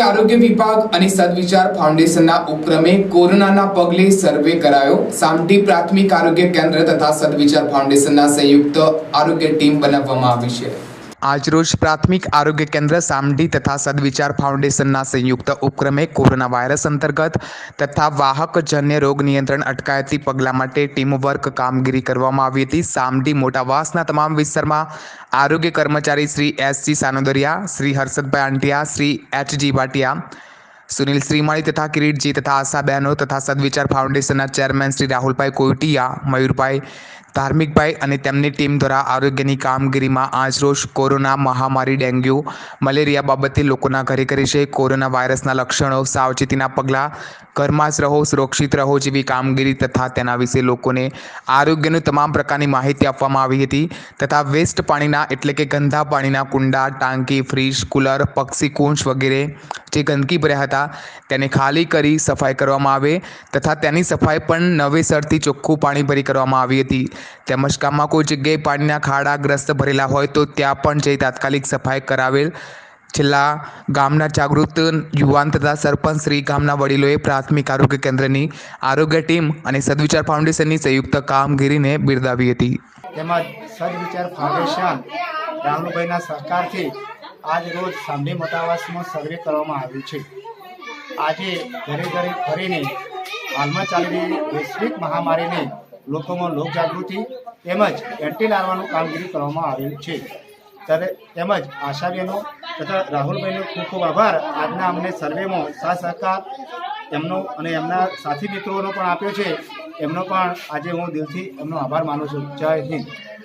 આરોગ્ય વિભાગ અને સદવિચાર ફાઉન્ડેશનના ઉપક્રમે કોરોનાના પગલે સર્વે કરાયો. સામટી પ્રાથમિક આરોગ્ય કેન્દ્ર તથા સદવિચાર ફાઉન્ડેશનના સંયુક્ત આરોગ્ય ટીમ બનાવવામાં આવી છે. આજરોજ પ્રાથમિક આરોગ્ય કેન્દ્ર સામડી તથા સદવિચાર ફાઉન્ડેશનના સંયુક્ત ઉપક્રમે કોરોના વાયરસ અંતર્ગત તથા વાહકજન્ય રોગ નિયંત્રણ અટકાયતી પગલાં માટે ટીમવર્ક કામગીરી કરવામાં આવી હતી. સામડી મોટાવાસના તમામ વિસ્તારમાં આરોગ્ય કર્મચારી Shri S G Sanodariya, Shri Harshadbhai Antiya, Shri H G Bhatia, Sunil Shrimali તથા કિરીટજી તથા આશા બહેનો તથા સદવિચાર ફાઉન્ડેશનના ચેરમેન શ્રી રાહુલભાઈ કોઈટિયા, મયુરભાઈ ધાર્મિકભાઈ અને તેમની ટીમ દ્વારા આરોગ્યની કામગીરીમાં આજરોજ કોરોના મહામારી ડેન્ગ્યુ, મલેરિયા બાબતે લોકોના ઘરે ઘરે છે. કોરોના વાયરસના લક્ષણો સાવચેતીના પગલાં, ઘરમાં જ રહો, સુરક્ષિત રહો જેવી કામગીરી તથા તેના વિશે લોકોને આરોગ્યનું તમામ પ્રકારની માહિતી આપવામાં આવી હતી. તથા વેસ્ટ પાણીના એટલે કે ગંદા પાણીના કુંડા, ટાંકી, ફ્રીજ, કુલર, પક્ષી કુંજ વગેરે જે ગંદકી ભર્યા હતા, તેને ખાલી કરી સફાઈ કરવામાં આવે. તથા તેની સફાઈ પણ નવેસરથી ચોખ્ખું પાણી ભરી કરવામાં આવી હતી. તેમજ ગામમાં કોઈ જગ્યાએ પાણીના ખાડાગ્રસ્ત ભરેલા હોય તો ત્યાં પણ જઈ તાત્કાલિક સફાઈ કરાવેલ. છેલ્લા ગામના જાગૃત યુવાન તથા સરપંચ શ્રી ગામના વડીલોએ પ્રાથમિક આરોગ્ય કેન્દ્રની આરોગ્ય ટીમ અને સદવિચાર ફાઉન્ડેશનની સંયુક્ત કામગીરીને બિરદાવી હતી. તેમજ સદવિચાર ફાઉન્ડેશન રામુભાઈના સહકારથી આજ રોજ સામડી મોટાવાસમાં સર્વે કરવામાં આવ્યું છે. આજે ઘરે ઘરે ફરીને હાલમાં ચાલી વૈશ્વિક મહામારીને લોકોમાં લોકજાગૃતિ તેમજ એન્ટી લારવાનું કામગીરી કરવામાં આવેલ છે. ત્યારે તેમજ આશાબેનો તથા રાહુલભાઈનો ખૂબ ખૂબ આભાર. આજના અમને સર્વેમાં સાથ સહકાર એમનો અને એમના સાથી મિત્રોનો પણ આપ્યો છે. એમનો પણ આજે હું દિલથી એમનો આભાર માનું છું. જય હિન્દ.